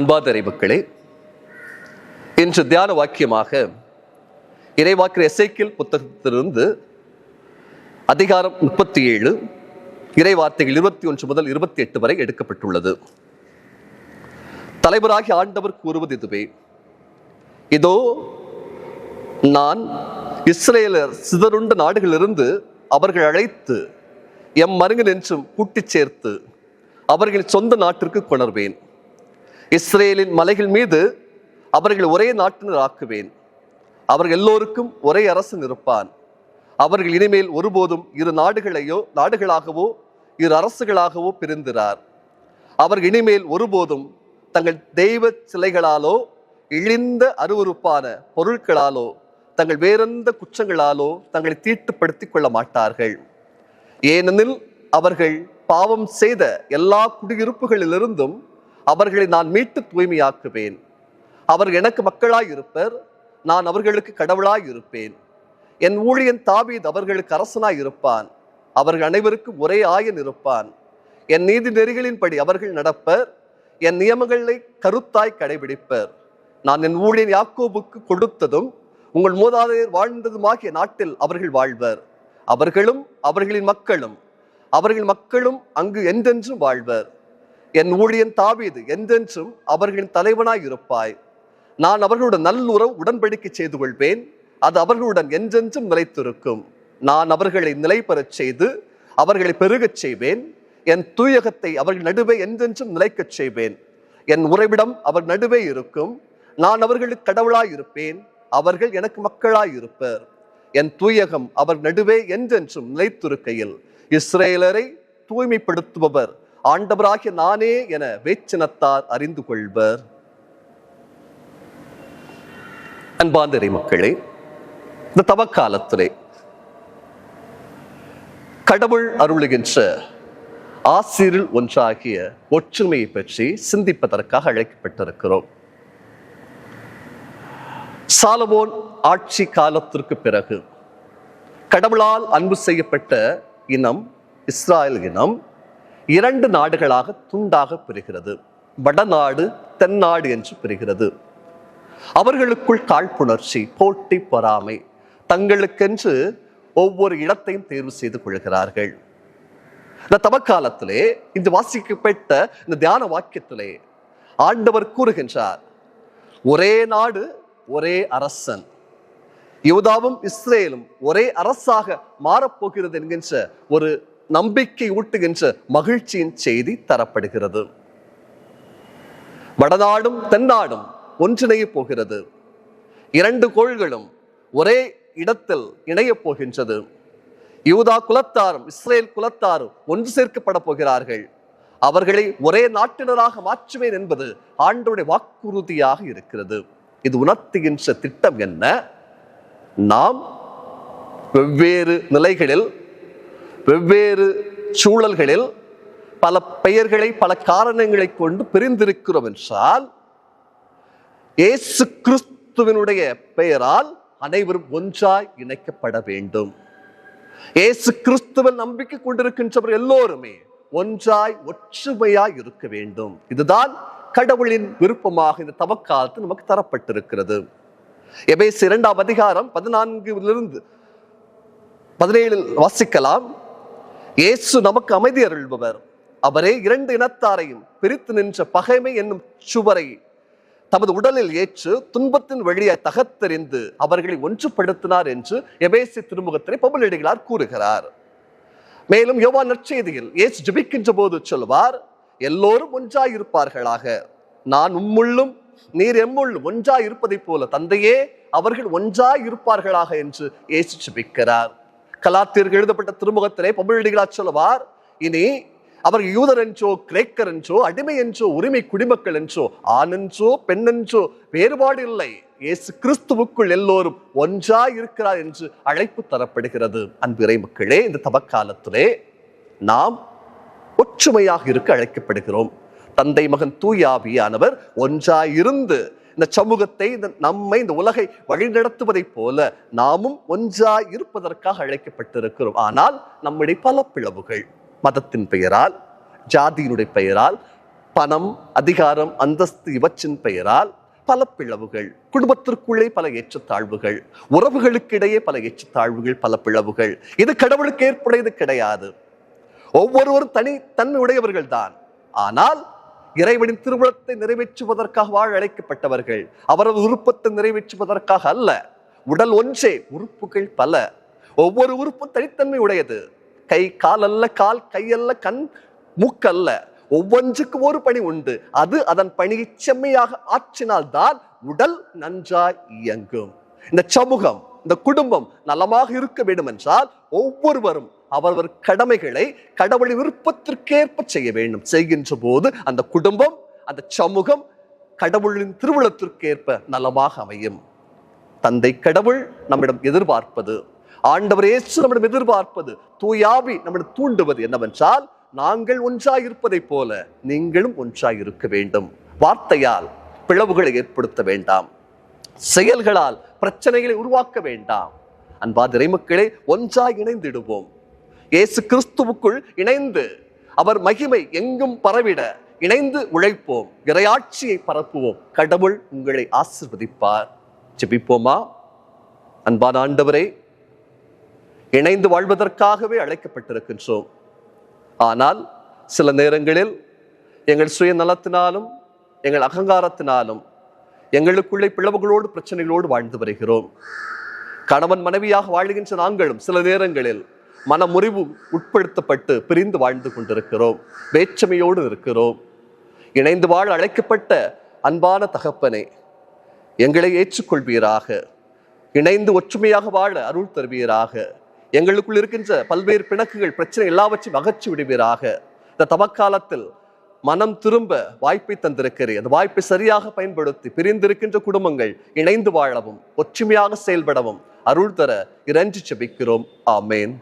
அன்பாதரை மக்களே இன்று தியான வாக்கியமாக இறைவாக்கிற எசைக்கில் புத்தகத்திலிருந்து அதிகாரம் முப்பத்தி ஏழு இறை வார்த்தைகள் இருபத்தி ஒன்று முதல் இருபத்தி எட்டு வரை எடுக்கப்பட்டுள்ளது. தலைவராகி ஆண்டவர் கூறுவது இதுவே இதோ நான் இஸ்ரேலர் சிதறுண்ட நாடுகளிலிருந்து அவர்கள் அழைத்து எம் மருங்கில் என்றும் கூட்டிச் சேர்த்து அவர்கள் சொந்த நாட்டிற்கு கொணர்வேன். இஸ்ரேலின் மலைகள் மீது அவர்கள் ஒரே நாட்டினர் ஆக்குவேன். அவர்கள் எல்லோருக்கும் ஒரே அரசன் இருப்பான் அவர்கள் இனிமேல் ஒருபோதும் இரு நாடுகளையோ நாடுகளாகவோ இரு அரசுகளாகவோ பிரிந்திரார். அவர்கள் இனிமேல் ஒருபோதும் தங்கள் தெய்வ சிலைகளாலோ இழிந்த அருவருப்பான பொருட்களாலோ தங்கள் வேறெந்த குற்றங்களாலோ தங்களை தீட்டுப்படுத்திக் கொள்ள மாட்டார்கள். ஏனெனில் அவர்கள் பாவம் செய்த எல்லா குடியிருப்புகளிலிருந்தும் அவர்களை நான் மீட்டு தூய்மையாக்குவேன். அவர்கள் எனக்கு மக்களாய் இருப்பர் நான் அவர்களுக்கு கடவுளாய் இருப்பேன் என் ஊழியன் தாபீத் அவர்களுக்கு அரசனாய் இருப்பான் அவர்கள் அனைவருக்கும் ஒரே ஆயன் இருப்பான். என் நீதி நெறிகளின்படி அவர்கள் நடப்பர் என் நியமங்களை கருத்தாய் கடைபிடிப்பர். நான் என் ஊழியன் யாக்கோபுக்கு கொடுத்ததும் உங்கள் மூதாதையர் வாழ்ந்ததுமாகிய நாட்டில் அவர்கள் வாழ்வர். அவர்களும் அவர்களின் மக்களும் அவர்கள் மக்களும் அங்கு என்றென்றும் வாழ்வர். என் ஊழியன் தாவீது என்றென்றும் அவர்களின் தலைவனாய் இருப்பாய். நான் அவர்களுடன் நல்லுறவு உடன்படிக்கை செய்து கொள்வேன் அது அவர்களுடன் என்றென்றும் நிலைத்திருக்கும். நான் அவர்களை நிலை பெறச் செய்து அவர்களை பெருகச் செய்வேன். என் தூயகத்தை அவர்கள் நடுவே என்றென்றும் நிலைக்கச் செய்வேன். என் உறைவிடம் அவர் நடுவே இருக்கும். நான் அவர்களுக்கு கடவுளாய் இருப்பேன் அவர்கள் எனக்கு மக்களாய் இருப்பர் என் தூயகம் அவர் நடுவே என்றென்றும் நிலைத்திருக்கையில் இஸ்ரேலரை தூய்மைப்படுத்துபவர். ஆண்டவராகிய நானே என வேச்சினத்தார் அறிந்து கொள்வர். அன்பாந்தரை மக்களே இந்த தவக்காலத்திலே கடவுள் அருளுகின்ற ஆசிரியர் ஒன்றாகிய ஒற்றுமையை பற்றி சிந்திப்பதற்காக அழைக்கப்பட்டிருக்கிறோம். சாலமோன் ஆட்சி காலத்திற்கு பிறகு கடவுளால் அன்பு செய்யப்பட்ட இனம் இஸ்ராயல் இனம் இரண்டு நாடுகளாக துண்டாக பிரிகிறது. வடநாடு தென்னாடு என்று பிரிகிறது. அவர்களுக்குள் காழ்ப்புணர்ச்சி போட்டி பொறாமை தங்களுக்கென்று ஒவ்வொரு இடத்தையும் தேர்வு செய்து கொள்கிறார்கள். இந்த தவக்காலத்திலே இந்த வாசிக்கப்பட்ட இந்த தியான வாக்கியத்திலே ஆண்டவர் கூறுகின்றார் ஒரே நாடு ஒரே அரசன். யூதாவும் இஸ்ரேலும் ஒரே அரசாக மாறப்போகிறது என்கின்ற ஒரு நம்பிக்கை ஊட்டுகின்ற மகிழ்ச்சியின் செய்தி தரப்படுகிறது. வடநாடும் தென்னாடும் ஒன்றிணைய போகிறது. இரண்டு கோள்களும் ஒரே இடத்தில் இணையப் போகின்றது. யூதா குலத்தாரும் இஸ்ரேல் குலத்தாரும் ஒன்று சேர்க்கப்பட போகிறார்கள். அவர்களை ஒரே நாட்டினராக மாற்றுவேன் என்பது ஆண்டோடைய வாக்குறுதியாக இருக்கிறது. இது உணர்த்துகின்ற திட்டம் என்ன? நாம் வெவ்வேறு நிலைகளில் வெவ்வேறு சூழல்களில் பல பெயர்களை பல காரணங்களை கொண்டு பிரிந்திருக்கிறோம் என்றால் இயேசு கிறிஸ்துவினுடைய பெயரால் அனைவரும் ஒன்றாய் இணைக்கப்பட வேண்டும். இயேசு கிறிஸ்துவன் நம்பிக்கை கொண்டிருக்கின்றவர் எல்லோருமே ஒன்றாய் ஒற்றுமையாய் இருக்க வேண்டும். இதுதான் கடவுளின் விருப்பமாக இந்த தவக்காலத்தில் நமக்கு தரப்பட்டிருக்கிறது. எபேஸ் இரண்டாம் அதிகாரம் பதினான்கிலிருந்து பதினேழில் வாசிக்கலாம். இயேசு நமக்கு அமைதி அருள்பவர். அவரே இரண்டு இனத்தாரையும் பிரித்து நின்ற பகைமை என்னும் சுவரை தமது உடலில் ஏற்று துன்பத்தின் வழியை தகத்தெறிந்து அவர்களை ஒன்றுபடுத்தினார் என்று எபேசி திருமுகத்திலே பவுலடிகளார் கூறுகிறார். மேலும் யோவா நற்செய்தியில் ஏசு ஜபிக்கின்ற போது சொல்வார் எல்லோரும் ஒன்றாயிருப்பார்களாக. நான் உம்முள்ளும் நீர் எம்முள்ளும் ஒன்றாய் இருப்பதைப் போல தந்தையே அவர்கள் ஒன்றாய் இருப்பார்களாக என்று ஏசு ஜபிக்கிறார். கலாத்திற்கு எழுதப்பட்ட திருமுகத்திலே பவுலடிகளார் சொல்லுவார் இனி அவர் யூதர் என்றோ கிரேக்கர் என்றோ அடிமை என்றோ உரிமை குடிமக்கள் என்றோ ஆண் என்றோ பெண் என்றோ வேறுபாடு இல்லை. இயேசு கிறிஸ்துவுக்குள் எல்லோரும் ஒன்றா இருக்கிறார் என்று அழைப்பு தரப்படுகிறது. அன்பிறை மக்களே இந்த தவக்காலத்திலே நாம் ஒற்றுமையாக இருக்க அழைக்கப்படுகிறோம். தந்தை மகன் தூயாவியானவர் ஒன்றாயிருந்து இந்த சமூகத்தை இந்த நம்மை இந்த உலகை வழிநடத்துவதைப் போல நாமும் ஒன்றாய் இருப்பதற்காக அழைக்கப்பட்டிருக்கிறோம். ஆனால் நம்முடைய பல பிளவுகள். மதத்தின் பெயரால் ஜாதியினுடைய பெயரால் பணம் அதிகாரம் அந்தஸ்து இவற்றின் பெயரால் பல பிளவுகள். குடும்பத்திற்குள்ளே பல ஏற்றத்தாழ்வுகள். உறவுகளுக்கிடையே பல ஏற்றத்தாழ்வுகள் பல பிளவுகள். இது கடவுளுக்கு ஏற்புடையது கிடையாது. ஒவ்வொருவரும் தனி தன்னுடையவர்கள் தான் ஆனால் இறைவனின் திருமணத்தை நிறைவேற்றுவதற்காக வாழ அழைக்கப்பட்டவர்கள் அவரது விருப்பத்தை நிறைவேற்றுவதற்காக அல்ல உடல் ஒன்றே உறுப்புகள் பல. ஒவ்வொரு உறுப்பும் தனித்தன்மை உடையது. கை கால் அல்ல கால் கை அல்ல கண் மூக்கல்ல ஒவ்வொன்றுக்கும் ஒரு பணி உண்டு. அது அதன் பணியை செம்மையாக ஆற்றினால்தான் உடல் நன்றாய் இயங்கும். இந்த சமூகம் இந்த குடும்பம் நலமாக இருக்க வேண்டும் என்றால் ஒவ்வொருவரும் அவரவர் கடமைகளை கடவுளின் விருப்பத்திற்கேற்ப செய்ய வேண்டும். செய்கின்ற போது அந்த குடும்பம் அந்த சமூகம் கடவுளின் திருவுளத்திற்கேற்ப நலமாக அமையும். தந்தை கடவுள் நம்மிடம் எதிர்பார்ப்பது ஆண்டவர் இயேசு நம்மிடம் எதிர்பார்ப்பது தூயாவி நம்மிடம் தூண்டுவது என்னவென்றால் நாங்கள் ஒன்றாய் இருப்பதைப் போல நீங்களும் ஒன்றாய் இருக்க வேண்டும். வார்த்தையால் பிளவுகளை ஏற்படுத்த வேண்டாம். செயல்களால் பிரச்சனைகளை உருவாக்க வேண்டாம். அன்பா மக்களே ஒன்றாய் இணைந்திடுவோம். இயேசு கிறிஸ்துவுக்குள் இணைந்து அவர் மகிமை எங்கும் பரவிட இணைந்து உழைப்போம். இறையாட்சியை பரப்புவோம். கடவுள் உங்களை ஆசிர்வதிப்பார். ஜெபிப்போமா? அன்பான ஆண்டவரே இணைந்து வாழ்வதற்காகவே அழைக்கப்பட்டிருக்கின்றோம். ஆனால் சில நேரங்களில் எங்கள் சுயநலத்தினாலும் எங்கள் அகங்காரத்தினாலும் எங்களுக்குள்ளே பிளவுகளோடு பிரச்சனைகளோடு வாழ்ந்து வருகிறோம். கணவன் மனைவியாக வாழுகின்ற நாங்களும் சில நேரங்களில் மனமுறிவு உட்படுத்தப்பட்டு பிரிந்து வாழ்ந்து கொண்டிருக்கிறோம். வேற்றுமையோடு இருக்கிறோம். இணைந்து வாழ அழைக்கப்பட்ட அன்பான தகப்பனே எங்களை ஏற்றுக்கொள்வீராக. இணைந்து ஒற்றுமையாக வாழ அருள் தருவீராக. எங்களுக்குள் இருக்கின்ற பல்வேறு பிணக்குகள் பிரச்சனை எல்லாவற்றையும் அகற்றி விடுவீராக. இந்த தவக்காலத்தில் மனம் திரும்ப வாய்ப்பை தந்திருக்கிறேன். அந்த வாய்ப்பை சரியாக பயன்படுத்தி பிரிந்திருக்கின்ற குடும்பங்கள் இணைந்து வாழவும் ஒற்றுமையாக செயல்படவும் அருள் தர இறஞ்சி செபிக்கிறோம். ஆமேன்.